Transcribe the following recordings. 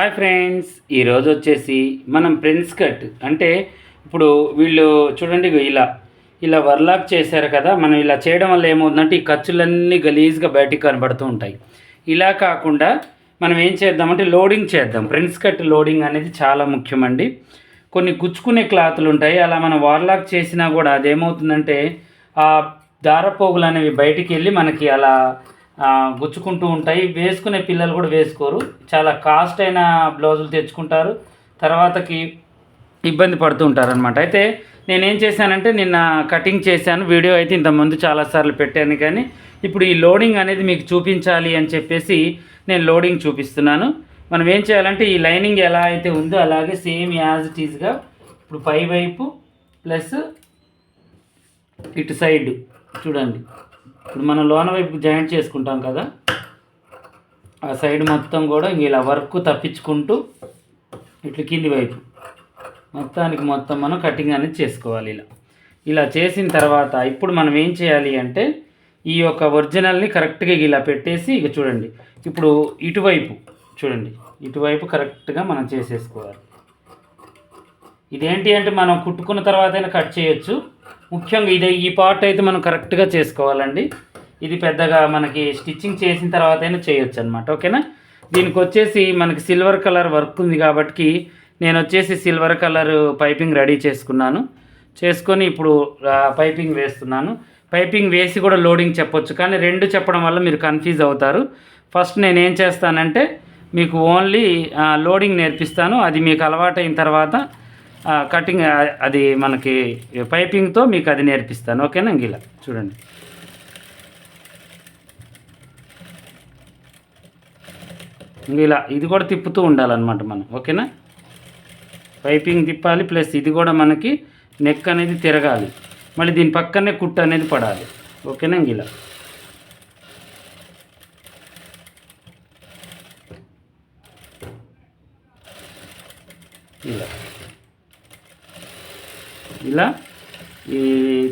Hi friends ఈరోజు వచ్చేసి మనం ప్రిన్స్ కట్. అంటే ఇప్పుడు వీళ్ళు చూడండి ఇలా. ఇలా వర్లాక్ చేశారు కదా మనం ఇలా చేయడం వల్ల ఏమవుతుందంటే ఈ ఖర్చులన్నీ గలీజ్గా బయటికి కనబడుతూ ఉంటాయి. ఇలా కాకుండా మనం ఏం చేద్దామంటే లోడింగ్ చేద్దాం. ప్రిన్స్ కట్ లోడింగ్ అనేది చాలా ముఖ్యమండి. కొన్ని గుచ్చుకునే క్లాతులు ఉంటాయి అలా మనం వార్లాక్ చేసినా కూడా అదేమవుతుందంటే ఆ దారపోగులు అనేవి బయటికి వెళ్ళి మనకి అలా గుచ్చుకుంటూ ఉంటాయి. వేసుకునే పిల్లలు కూడా వేసుకోరు. చాలా కాస్ట్ అయిన బ్లౌజులు తెచ్చుకుంటారు. తర్వాతకి ఇబ్బంది పడుతూ ఉంటారనమాట అయితే నేనేం చేశానంటే నిన్న కటింగ్ చేశాను. వీడియో అయితే ఇంతకుముందు చాలాసార్లు పెట్టాను కానీ ఇప్పుడు ఈ లోడింగ్ అనేది మీకు చూపించాలి అని చెప్పేసి నేను లోడింగ్ చూపిస్తున్నాను. మనం ఏం చేయాలంటే ఈ లైనింగ్ ఎలా అయితే ఉందో అలాగే సేమ్ యాజ్ ఇట్ ఈజ్గా ఇప్పుడు పై వైపు ప్లస్ ఇటు సైడ్ చూడండి. ఇప్పుడు మనం లోన వైపు జాయింట్ చేసుకుంటాం కదా ఆ సైడ్ మొత్తం కూడా ఇంక ఇలా వర్క్ తప్పించుకుంటూ ఇట్లా కింది వైపు. మొత్తానికి మొత్తం మనం కటింగ్ అనేది చేసుకోవాలి ఇలా. ఇలా చేసిన తర్వాత ఇప్పుడు మనం ఏం చేయాలి అంటే ఈ యొక్క ఒరిజినల్ని కరెక్ట్గా ఇలా పెట్టేసి ఇక చూడండి. ఇప్పుడు ఇటువైపు చూడండి. ఇటువైపు కరెక్ట్గా మనం చేసేసుకోవాలి. ఇదేంటి అంటే మనం కుట్టుకున్న తర్వాతైనా కట్ చేయొచ్చు. ముఖ్యంగా ఇది ఈ పార్ట్ అయితే మనం కరెక్ట్గా చేసుకోవాలండి. ఇది పెద్దగా మనకి స్టిచ్చింగ్ చేసిన తర్వాతైనా చేయొచ్చు అనమాట ఓకేనా? దీనికి వచ్చేసి మనకి సిల్వర్ కలర్ వర్క్ ఉంది కాబట్టి నేను వచ్చేసి సిల్వర్ కలర్ పైపింగ్ రెడీ చేసుకున్నాను. చేసుకొని ఇప్పుడు పైపింగ్ వేస్తున్నాను. పైపింగ్ వేసి కూడా లోడింగ్ చెప్పొచ్చు కానీ రెండు చెప్పడం వల్ల మీరు కన్ఫ్యూజ్ అవుతారు. ఫస్ట్ నేను ఏం చేస్తానంటే మీకు ఓన్లీ లోడింగ్ నేర్పిస్తాను. అది మీకు అలవాటైన తర్వాత కటింగ్ అది మనకి పైపింగ్తో మీకు అది నేర్పిస్తాను. ఓకేనా ఇంక ఇలా చూడండి. ఇంక ఇలా ఇది కూడా తిప్పుతూ ఉండాలన్నమాట మనం. ఓకేనా? పైపింగ్ తిప్పాలి ప్లస్ ఇది కూడా మనకి నెక్ అనేది తిరగాలి. మళ్ళీ దీని పక్కనే కుట్టు అనేది పడాలి. ఓకేనా ఇంక ఇలా ఇలా. ఇలా ఈ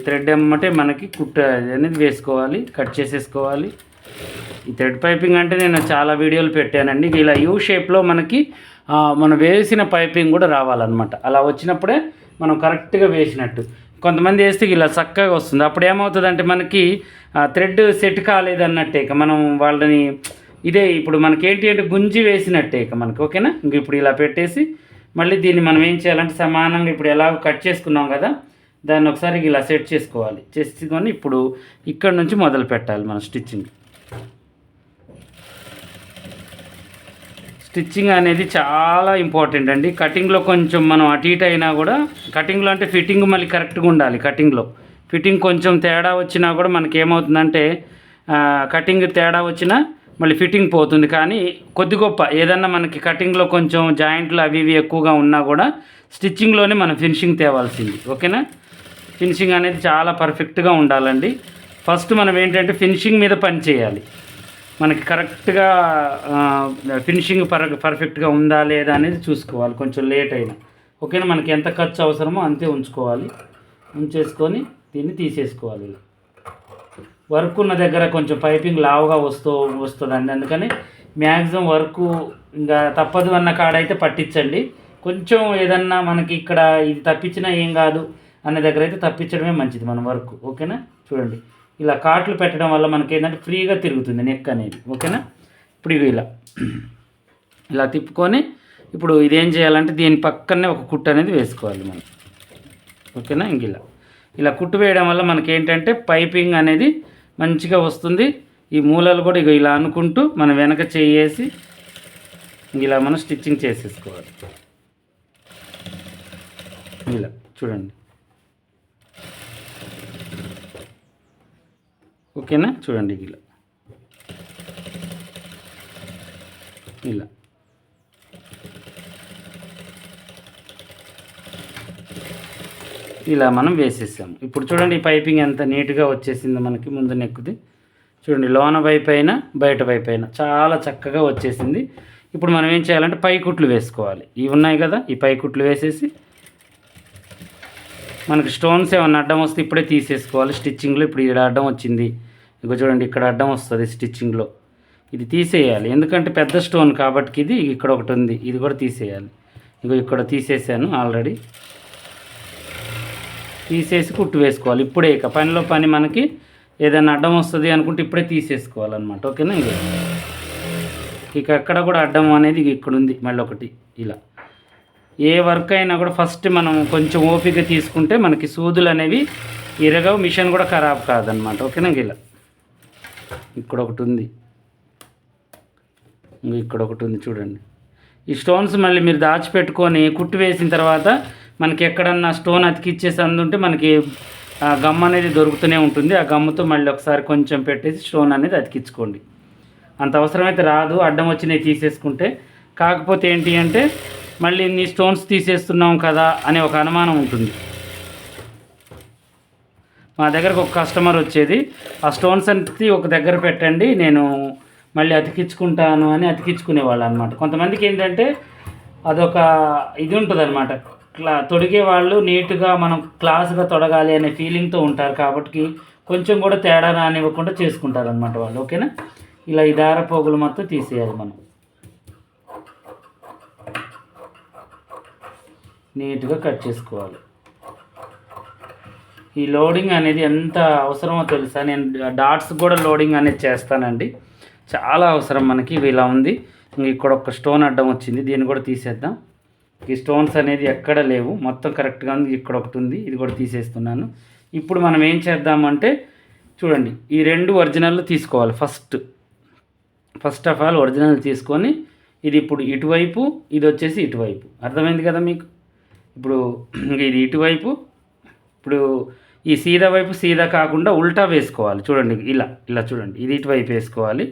థ్రెడ్ ఎమ్మటే మనకి కుట్ట అనేది వేసుకోవాలి కట్ చేసేసుకోవాలి. ఈ థ్రెడ్ పైపింగ్ అంటే నేను చాలా వీడియోలు పెట్టానండి. ఇలా యూ షేప్లో మనకి మనం వేసిన పైపింగ్ కూడా రావాలన్నమాట. అలా వచ్చినప్పుడే మనం కరెక్ట్గా వేసినట్టు. కొంతమంది వేస్తే ఇలా చక్కగా వస్తుంది. అప్పుడు ఏమవుతుందంటే మనకి థ్రెడ్ సెట్ కాలేదన్నట్టే ఇక మనం వాళ్ళని ఇదే ఇప్పుడు మనకి ఏంటి అంటే గుంజి వేసినట్టే ఇక మనకి. ఓకేనా? ఇంక ఇప్పుడు ఇలా పెట్టేసి మళ్ళీ దీన్ని మనం ఏం చేయాలంటే సమానంగా ఇప్పుడు ఎలా కట్ చేసుకున్నాం కదా దాన్ని ఒకసారి ఇలా సెట్ చేసుకోవాలి. చేసుకొని ఇప్పుడు ఇక్కడ నుంచి మొదలు పెట్టాలి మనం స్టిచ్చింగ్. స్టిచ్చింగ్ అనేది చాలా ఇంపార్టెంట్ అండి. కటింగ్లో కొంచెం మనం అటు ఇటు అయినా కూడా కటింగ్లో అంటే ఫిట్టింగ్ మళ్ళీ కరెక్ట్గా ఉండాలి కటింగ్లో. ఫిట్టింగ్ కొంచెం తేడా వచ్చినా కూడా మనకి ఏమవుతుందంటే కటింగ్ తేడా వచ్చినా మళ్ళీ ఫిట్టింగ్ పోతుంది. కానీ కొద్ది గొప్ప ఏదన్నా మనకి కటింగ్లో కొంచెం జాయింట్లు అవి ఇవి ఎక్కువగా ఉన్నా కూడా స్టిచ్చింగ్లోనే మనం ఫినిషింగ్ తేవాల్సింది. ఓకేనా? ఫినిషింగ్ అనేది చాలా పర్ఫెక్ట్గా ఉండాలండి. ఫస్ట్ మనం ఏంటంటే ఫినిషింగ్ మీద పని చేయాలి. మనకి కరెక్ట్గా ఫినిషింగ్ పర్ పర్ఫెక్ట్గా ఉందా లేదా అనేది చూసుకోవాలి. కొంచెం లేట్ అయినా. ఓకేనా? మనకి ఎంత ఖర్చు అవసరమో అంతే ఉంచుకోవాలి. ఉంచేసుకొని దీన్ని తీసేసుకోవాలి. ఇలా వర్క్ ఉన్న దగ్గర కొంచెం పైపింగ్ లావుగా వస్తూ వస్తుందండి. అందుకని మ్యాక్సిమం వర్క్ ఇంకా తప్పదు అన్న కాడ అయితే పట్టించండి. కొంచెం ఏదన్నా మనకి ఇక్కడ ఇది తప్పించినా ఏం కాదు అనే దగ్గర అయితే తప్పించడమే మంచిది మన వర్క్. ఓకేనా? చూడండి. ఇలా కాట్లు పెట్టడం వల్ల మనకి ఏంటంటే ఫ్రీగా తిరుగుతుంది నెక్ అనేది. ఓకేనా? ఇప్పుడు ఇవి ఇలా. ఇలా తిప్పుకొని ఇప్పుడు ఇదేం చేయాలంటే దీని పక్కనే ఒక కుట్టు అనేది వేసుకోవాలి మనం. ఓకేనా? ఇంక ఇలా. ఇలా కుట్టు వేయడం వల్ల మనకి ఏంటంటే పైపింగ్ అనేది మంచిగా వస్తుంది. ఈ మూలలు కూడా ఇక ఇలా అనుకుంటూ మనం వెనక చేసి ఇంక ఇలా మనం స్టిచ్చింగ్ చేసేసుకోవాలి. ఇలా చూడండి. ఓకేనా? చూడండి ఇలా. ఇలా. ఇలా మనం వేసేసాము. ఇప్పుడు చూడండి ఈ పైపింగ్ ఎంత నీట్గా వచ్చేసింది మనకి ముందు నెక్కుది. చూడండి లోన వైపు అయినా బయట వైపు అయినా చాలా చక్కగా వచ్చేసింది. ఇప్పుడు మనం ఏం చేయాలంటే పైకుట్లు వేసుకోవాలి. ఇవి ఉన్నాయి కదా ఈ పైకుట్లు వేసేసి మనకి స్టోన్స్ ఏమన్నా అడ్డం వస్తే ఇప్పుడే తీసేసుకోవాలి. స్టిచ్చింగ్లో ఇప్పుడు ఇక్కడ అడ్డం వచ్చింది. ఇక చూడండి ఇక్కడ అడ్డం వస్తుంది స్టిచ్చింగ్లో. ఇది తీసేయాలి. ఎందుకంటే పెద్ద స్టోన్ కాబట్టి ఇది ఇక్కడ ఒకటి ఉంది. ఇది కూడా తీసేయాలి. ఇగో ఇక్కడ తీసేసాను ఆల్రెడీ. తీసేసి కుట్టు వేసుకోవాలి. ఇప్పుడే ఇక పనిలో పని మనకి ఏదైనా అడ్డం వస్తుంది అనుకుంటే ఇప్పుడే తీసేసుకోవాలన్నమాట. ఓకేనా ఇక ఇక ఎక్కడ కూడా అడ్డం అనేది ఇక ఇక్కడ ఉంది మళ్ళీ ఒకటి. ఇలా. ఏ వర్క్ అయినా కూడా ఫస్ట్ మనం కొంచెం ఓపిక తీసుకుంటే మనకి సూదులు అనేవి ఇరగవు మిషన్ కూడా ఖరాబ్ కాదనమాట ఓకేనా ఇలా? ఇక్కడ ఒకటి ఉంది. ఇక్కడ ఒకటి ఉంది చూడండి. ఈ స్టోన్స్ మళ్ళీ మీరు దాచిపెట్టుకొని కుట్టు వేసిన తర్వాత మనకి ఎక్కడన్నా స్టోన్ అతికిచ్చేసి అందుంటే మనకి ఆ గమ్ అనేది దొరుకుతూనే ఉంటుంది. ఆ గమ్ముతో మళ్ళీ ఒకసారి కొంచెం పెట్టేసి స్టోన్ అనేది అతికించుకోండి. అంత అవసరమైతే రాదు. అడ్డం వచ్చినవి తీసేసుకుంటే. కాకపోతే ఏంటి అంటే మళ్ళీ ఇన్ని స్టోన్స్ తీసేస్తున్నాం కదా అనే ఒక అనుమానం ఉంటుంది. మా దగ్గరకు ఒక కస్టమర్ వచ్చేది. ఆ స్టోన్స్ అనేది ఒక దగ్గర పెట్టండి నేను మళ్ళీ అతికించుకుంటాను అని అతికించుకునేవాళ్ళు అనమాట కొంతమందికి ఏంటంటే అదొక ఇది ఉంటుంది అనమాట క్లా తొడిగే వాళ్ళు నీట్గా మనం క్లాస్గా తొడగాలి అనే ఫీలింగ్తో ఉంటారు కాబట్టి కొంచెం కూడా తేడా రానివ్వకుండా చేసుకుంటారు అనమాట వాళ్ళు ఓకేనా? ఇలా ఈ దారపోగులు మొత్తం తీసేయాలి మనం. నీట్గా కట్ చేసుకోవాలి. ఈ లోడింగ్ అనేది ఎంత అవసరమో తెలుసా? నేను డాట్స్ కూడా లోడింగ్ అనేది చేస్తానండి. చాలా అవసరం మనకి ఇవి ఇలా ఉంది ఇక్కడ ఒక స్టోన్ అడ్డం వచ్చింది దీన్ని కూడా తీసేద్దాం. ఈ స్టోన్స్ అనేది ఎక్కడ లేవు. మొత్తం కరెక్ట్గా ఉంది. ఇక్కడ ఒకటి ఉంది. ఇది కూడా తీసేస్తున్నాను. ఇప్పుడు మనం ఏం చేద్దామంటే చూడండి. ఈ రెండు ఒరిజినల్ తీసుకోవాలి first. First of all original తీసుకొని ఇది ఇప్పుడు ఇటువైపు ఇది వచ్చేసి ఇటువైపు. అర్థమైంది కదా మీకు? ఇప్పుడు ఇది ఇటువైపు ఇప్పుడు ఈ సీదా వైపు సీదా కాకుండా ఉల్టా వేసుకోవాలి. చూడండి ఇలా ఇలా చూడండి. ఇది ఇటువైపు వేసుకోవాలి.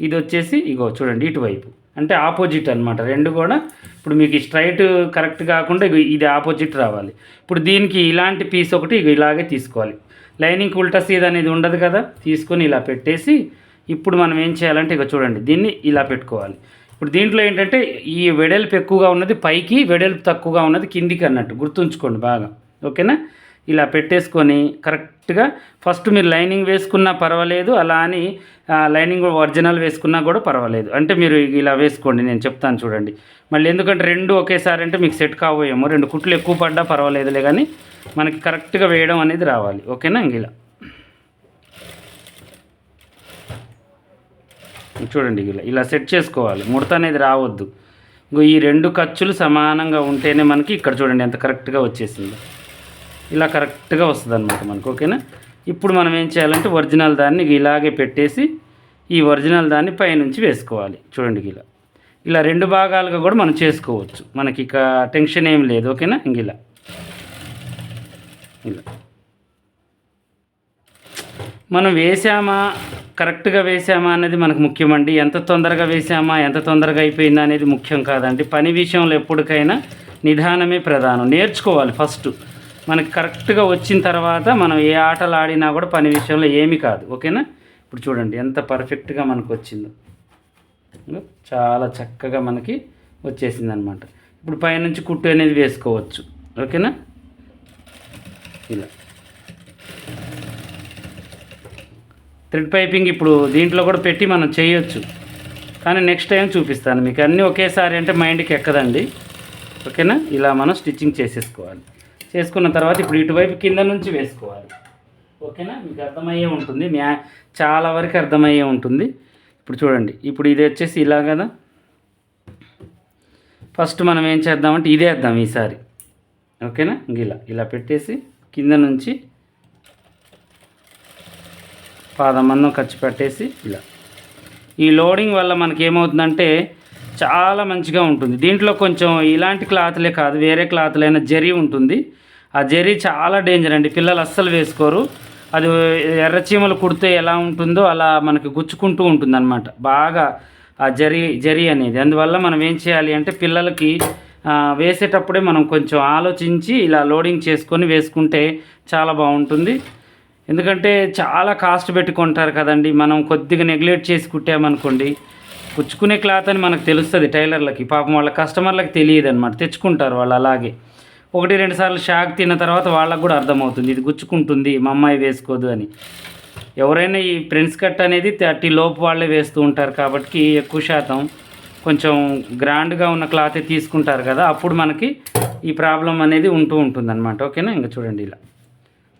ఇది వచ్చేసి ఇగో చూడండి ఇటువైపు. అంటే ఆపోజిట్ అన్నమాట. రెండు కూడా ఇప్పుడు మీకు స్ట్రైట్ కరెక్ట్ కాకుండా ఇది ఆపోజిట్ రావాలి. ఇప్పుడు దీనికి ఇలాంటి పీస్ ఒకటి ఇలాగే తీసుకోవాలి. లైనింగ్ ఉల్టా సీదా అనేది ఉండదు కదా? తీసుకొని ఇలా పెట్టేసి ఇప్పుడు మనం ఏం చేయాలంటే ఇక చూడండి దీన్ని ఇలా పెట్టుకోవాలి. ఇప్పుడు దీంట్లో ఏంటంటే ఈ వెడల్పు ఎక్కువగా ఉన్నది పైకి వెడల్పు తక్కువగా ఉన్నది కిందికి అన్నట్టు గుర్తుంచుకోండి బాగా. ఓకేనా? ఇలా పెట్టేసుకొని కరెక్ట్ కరెక్ట్గా ఫస్ట్ మీరు లైనింగ్ వేసుకున్నా పర్వాలేదు అలా అని లైనింగ్ ఒరిజినల్ వేసుకున్నా కూడా పర్వాలేదు. అంటే మీరు ఇలా వేసుకోండి నేను చెప్తాను చూడండి. మళ్ళీ ఎందుకంటే రెండు ఒకేసారి అంటే మీకు సెట్ కావోయేమో రెండు కుట్లు ఎక్కువ పడ్డా పర్వాలేదులే కానీ మనకి కరెక్ట్గా వేయడం అనేది రావాలి. ఓకేనా ఇంక ఇలా చూడండి ఇలా ఇలా సెట్ చేసుకోవాలి. ముడత అనేది రావద్దు. ఇంకో ఈ రెండు ఖర్చులు సమానంగా ఉంటేనే మనకి ఇక్కడ చూడండి ఎంత కరెక్ట్గా వచ్చేసింది. ఇలా కరెక్ట్గా వస్తుంది అనమాట మనకు ఓకేనా? ఇప్పుడు మనం ఏం చేయాలంటే ఒరిజినల్ దాన్ని ఇలాగే పెట్టేసి ఈ ఒరిజినల్ దాన్ని పైనుంచి వేసుకోవాలి. చూడండి ఇలా ఇలా రెండు భాగాలుగా కూడా మనం చేసుకోవచ్చు. మనకి ఇక టెన్షన్ ఏం లేదు ఓకేనా? ఇంక ఇలా. ఇలా. మనం వేసామా? కరెక్ట్గా వేసామా అనేది మనకు ముఖ్యమండి. ఎంత తొందరగా వేసామా? ఎంత తొందరగా అయిపోయిందా అనేది ముఖ్యం కాదండి. పని విషయంలో ఎప్పటికైనా నిదానమే ప్రధానం. నేర్చుకోవాలి ఫస్ట్. మనకి కరెక్ట్గా వచ్చిన తర్వాత మనం ఏ ఆటలు ఆడినా కూడా పని విషయంలో ఏమి కాదు. ఓకేనా? ఇప్పుడు చూడండి ఎంత పర్ఫెక్ట్గా మనకు వచ్చిందో చాలా చక్కగా మనకి వచ్చేసింది అనమాట ఇప్పుడు పైనుంచి కుట్టు అనేది వేసుకోవచ్చు. ఓకేనా? ఇలా. థ్రెడ్ పైపింగ్ ఇప్పుడు దీంట్లో కూడా పెట్టి మనం చేయొచ్చు. కానీ నెక్స్ట్ టైం చూపిస్తాను. మీకు అన్నీ ఒకేసారి అంటే మైండ్కి ఎక్కదండి. ఓకేనా? ఇలా మనం స్టిచ్చింగ్ చేసేసుకోవాలి. చేసుకున్న తర్వాత ఇప్పుడు ఇటువైపు కింద నుంచి వేసుకోవాలి. ఓకేనా? మీకు అర్థమయ్యే ఉంటుంది. మ్యా చాలా వరకు అర్థమయ్యే ఉంటుంది. ఇప్పుడు చూడండి. ఇప్పుడు ఇది వచ్చేసి ఇలా కదా. ఫస్ట్ మనం ఏం చేద్దామంటే ఇదే వేద్దాం ఈసారి. ఓకేనా? ఇలా ఇలా పెట్టేసి కింద నుంచి పాదమందం ఖర్చు పెట్టేసి ఇలా. ఈ లోడింగ్ వల్ల మనకి ఏమవుతుందంటే చాలా మంచిగా ఉంటుంది. దీంట్లో కొంచెం ఇలాంటి క్లాత్లే కాదు వేరే క్లాత్లైనా జరీ ఉంటుంది. ఆ జరీ చాలా డేంజర్ అండి. పిల్లలు అస్సలు వేసుకోరు. అది ఎర్రచీమలు కుడితే ఎలా ఉంటుందో అలా మనకి గుచ్చుకుంటూ ఉంటుంది బాగా ఆ జరీ జరీ అనేది. అందువల్ల మనం ఏం చేయాలి అంటే పిల్లలకి వేసేటప్పుడే మనం కొంచెం ఆలోచించి ఇలా లోడింగ్ చేసుకొని వేసుకుంటే చాలా బాగుంటుంది. ఎందుకంటే చాలా కాస్ట్ పెట్టి కొంటారు కదండి. మనం కొద్దిగా నెగ్లెక్ట్ చేసి కుట్టామనుకోండి కుచ్చుకునే క్లాత్ అని మనకు తెలుస్తుంది టైలర్లకి. పాపం వాళ్ళ కస్టమర్లకు తెలియదు అనమాట తెచ్చుకుంటారు వాళ్ళు అలాగే. ఒకటి రెండు సార్లు షాక్ తిన్న తర్వాత వాళ్ళకు కూడా అర్థమవుతుంది. ఇది గుచ్చుకుంటుంది మా అమ్మాయి వేసుకోదు అని. ఎవరైనా ఈ ప్రిన్స్ కట్ అనేది థర్టీ లోపు వాళ్ళే వేస్తూ ఉంటారు కాబట్టి ఎక్కువ శాతం కొంచెం గ్రాండ్గా ఉన్న క్లాత్ తీసుకుంటారు కదా అప్పుడు మనకి ఈ ప్రాబ్లం అనేది ఉంటూ ఉంటుంది అనమాట ఓకేనా? ఇంకా చూడండి ఇలా.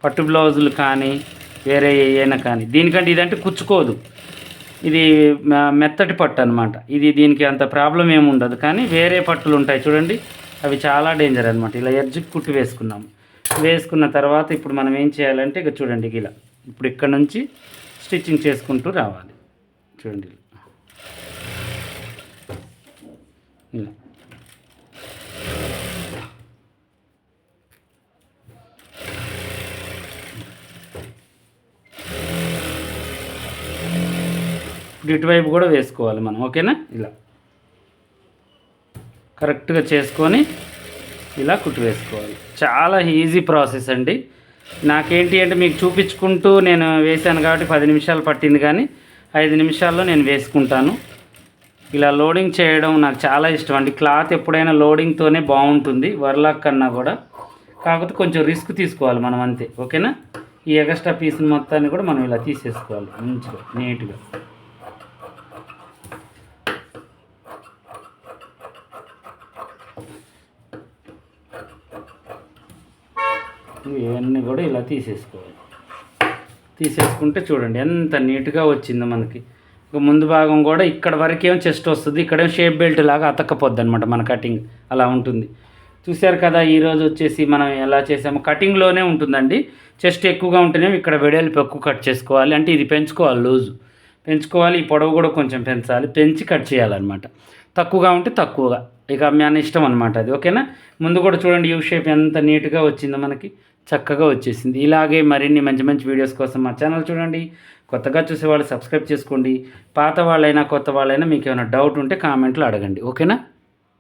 పట్టు బ్లౌజులు కానీ వేరే ఏమైనా కానీ. దీనికంటే ఇదంటే కుచ్చుకోదు. ఇది మెత్తటి పట్టు అనమాట ఇది దీనికి అంత ప్రాబ్లం ఏమి ఉండదు కానీ వేరే పట్టులు ఉంటాయి చూడండి. అవి చాలా డేంజర్ అనమాట ఇలా ఎడ్జ్కి కుట్టు వేసుకున్నాము. వేసుకున్న తర్వాత ఇప్పుడు మనం ఏం చేయాలంటే ఇక చూడండి ఇలా. ఇప్పుడు ఇక్కడ నుంచి స్టిచ్చింగ్ చేసుకుంటూ రావాలి. చూడండి ఇలా. ఇప్పుడు ఇటువైపు కూడా వేసుకోవాలి మనం ఓకేనా? ఇలా. కరెక్ట్గా చేసుకొని ఇలా కుట్టు వేసుకోవాలి. చాలా ఈజీ ప్రాసెస్ అండి. నాకేంటి అంటే మీకు చూపించుకుంటూ నేను వేశాను కాబట్టి పది నిమిషాలు పట్టింది కానీ ఐదు నిమిషాల్లో నేను వేసుకుంటాను. ఇలా లోడింగ్ చేయడం నాకు చాలా ఇష్టం అండి. క్లాత్ ఎప్పుడైనా లోడింగ్తోనే బాగుంటుంది వర్లాక్ కన్నా కూడా. కాకపోతే కొంచెం రిస్క్ తీసుకోవాలి మనం అంతే ఓకేనా? ఈ ఎగస్ట్రా పీస్ మొత్తాన్ని కూడా మనం ఇలా తీసేసుకోవాలి మంచిగా నీట్గా. ఇవన్నీ కూడా ఇలా తీసేసుకోవాలి. తీసేసుకుంటే చూడండి ఎంత నీట్గా వచ్చిందో మనకి. ఇక ముందు భాగం కూడా ఇక్కడ వరకేం చెస్ట్ వస్తుంది ఇక్కడేం షేప్ బెల్ట్ లాగా అతక్కపోద్ది అనమాట మన కటింగ్. అలా ఉంటుంది. చూశారు కదా ఈరోజు వచ్చేసి మనం ఎలా చేసాము. కటింగ్లోనే ఉంటుందండి. చెస్ట్ ఎక్కువగా ఉంటేనే ఇక్కడ వెడల్పు ఎక్కువ కట్ చేసుకోవాలి. అంటే ఇది పెంచుకోవాలి లూజు. పెంచుకోవాలి ఈ పొడవు కూడా కొంచెం పెంచాలి. పెంచి కట్ చేయాలన్నమాట. తక్కువగా ఉంటే తక్కువగా. ఇక మన ఇష్టం అనమాట అది ఓకేనా? ముందు కూడా చూడండి యూ షేప్ ఎంత నీట్గా వచ్చిందో మనకి చక్కగా వచ్చేసింది. ఇలాగే మరిన్ని మంచి మంచి వీడియోస్ కోసం మా ఛానల్ చూడండి. కొత్తగా చూసేవాళ్ళు సబ్స్క్రైబ్ చేసుకోండి. పాత వాళ్ళైనా కొత్త వాళ్ళైనా మీకు ఏమైనా డౌట్ ఉంటే కామెంట్లో అడగండి ఓకేనా?